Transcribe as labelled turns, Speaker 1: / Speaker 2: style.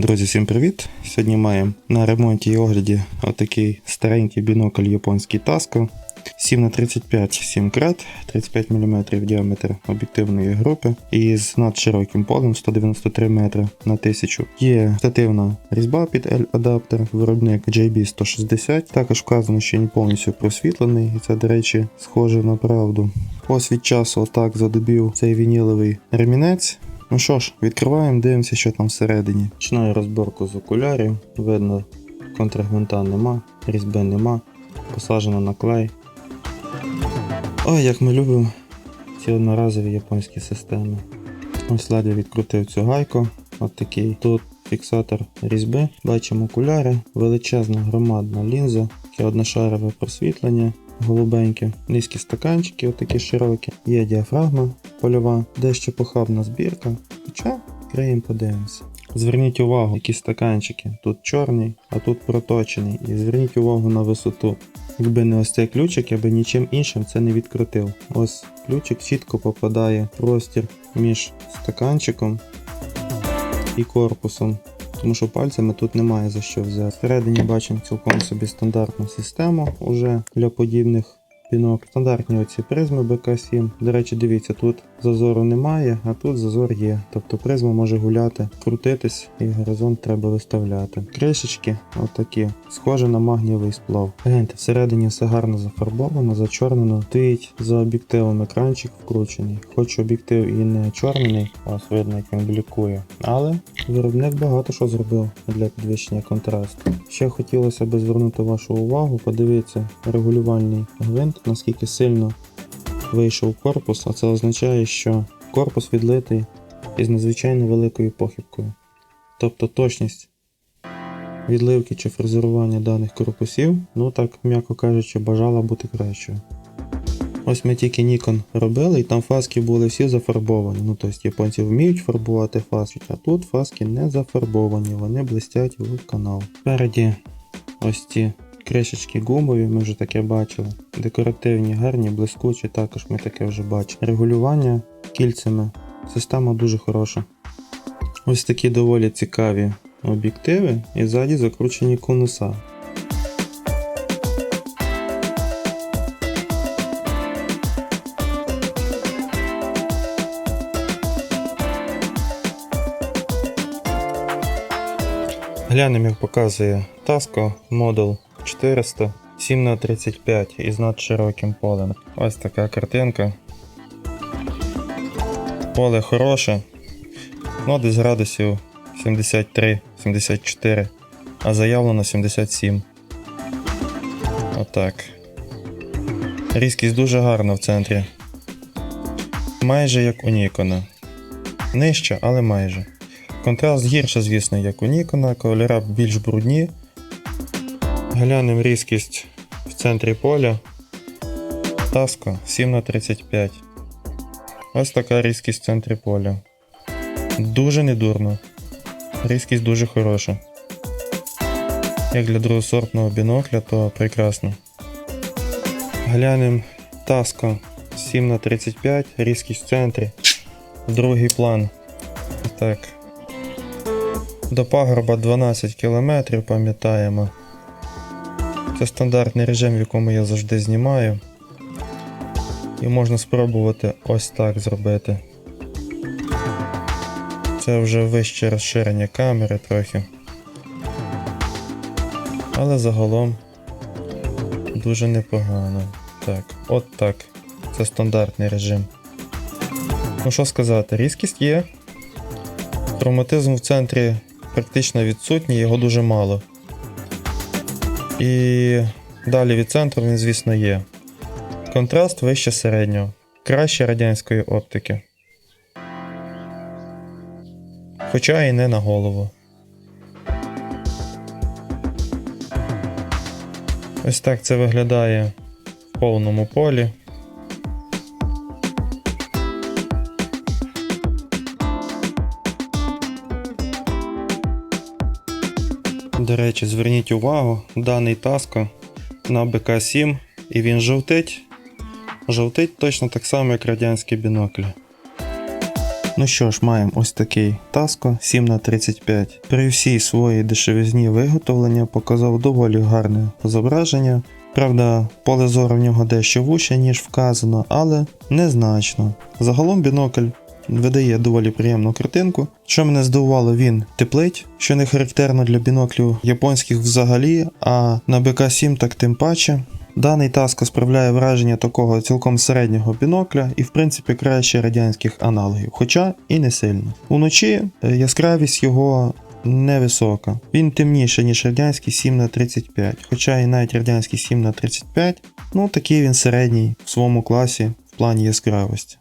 Speaker 1: Друзі, всім привіт! Сьогодні маємо на ремонті і огляді отакий старенький бінокль японський Tasco 7х35 7 крат, 35 мм діаметр об'єктивної групи і з надшироким полем 193 метри на 1000. Є стативна різьба під L-адаптер, виробник JB160. Також вказано, що він повністю просвітлений, і це, до речі, схоже на правду. Ось від часу отак задобів цей вініловий ремінець. Ну що ж, відкриваємо, дивимося, що там всередині. Починаю розборку з окулярів. Видно, контрагвинта нема, різьби нема, посаджено на клей. Ой, як ми любимо ці одноразові японські системи. Ось ледве відкрутив цю гайку. От такий. Тут фіксатор різьби. Бачимо окуляри, величезна громадна лінза, таке одношарове просвітлення. Голубеньке, низькі стаканчики, отакі широкі. Є діафрагма польова, дещо похабна збірка. Хоча криємо подивимося. Зверніть увагу, які стаканчики. Тут чорний, а тут проточений. І зверніть увагу на висоту. Якби не ось цей ключик, я би нічим іншим це не відкрутив. Ось ключик чітко попадає в простір між стаканчиком і корпусом. Тому що пальцями тут немає за що взяти. Всередині бачимо цілком собі стандартну систему уже для подібних пінок. Стандартні оці призми БК7. До речі, дивіться, тут зазору немає, а тут зазор є. Тобто призма може гуляти, крутитись і горизонт треба виставляти. Кришечки отакі, схоже на магнієвий сплав. Гляньте, всередині все гарно зафарбовано, зачорнено. Стоїть за об'єктивом екранчик вкручений. Хоч об'єктив і не чорний, ось видно, як він блікує. Але виробник багато що зробив для підвищення контрасту. Ще хотілося б звернути вашу увагу, подивіться регулювальний гвинт, наскільки сильно вийшов корпус, а це означає, що корпус відлитий із надзвичайно великою похибкою. Тобто точність відливки чи фрезерування даних корпусів, ну так, м'яко кажучи, бажала бути кращою. Ось ми тільки Nikon робили, і там фаски були всі зафарбовані. Ну, тобто японці вміють фарбувати фаски, а тут фаски не зафарбовані, вони блистять в канал. Спереді ось ці кришечки гумові, ми вже таке бачили. Декоративні, гарні, блискучі, також ми таке вже бачили. Регулювання кільцями. Система дуже хороша. Ось такі доволі цікаві об'єктиви і ззаді закручені конуса. Глянемо, як показує Tasco Model 400 7х35 із надшироким полем. Ось така картинка. Поле хороше, ну десь градусів 73-74, а заявлено 77. Отак. Різкість дуже гарна в центрі. Майже як у Нікона. Нижче, але майже. Контраст гірше, звісно, як у Нікона, кольора більш брудні. Глянемо різкість в центрі поля. Таско 7х35. Ось така різкість в центрі поля. Дуже недурно. Різкість дуже хороша. Як для другосортного бінокля, то прекрасно. Глянемо Таско 7х35, різкість в центрі. Другий план. Так. До пагорба 12 км, пам'ятаємо. Це стандартний режим, в якому я завжди знімаю. І можна спробувати ось так зробити. Це вже вище розширення камери трохи. Але загалом дуже непогано. Так, от так. Це стандартний режим. Ну що сказати, різкість є. Хроматизм в центрі практично відсутній, його дуже мало. І далі від центру він, звісно, є. Контраст вище середнього. Краще радянської оптики. Хоча і не на голову. Ось так це виглядає в повному полі. До речі, зверніть увагу, даний Таско на БК7 і він жовтить. Жовтить точно так само, як радянські біноклі. Ну що ж, маємо ось такий Tasco 7х35. При всій своїй дешевизні виготовлення показав доволі гарне зображення. Правда, поле зору в нього дещо вуще, ніж вказано, але незначно. Загалом бінокль видає доволі приємну картинку. Що мене здивувало, він теплить, що не характерно для біноклів японських взагалі, а на БК-7 так тим паче. Даний Tasco справляє враження такого цілком середнього бінокля і, в принципі, краще радянських аналогів, хоча і не сильно. Уночі е, яскравість його невисока. Він темніший, ніж радянський 7х35, хоча і навіть радянський 7х35, ну такий він середній в своєму класі в плані яскравості.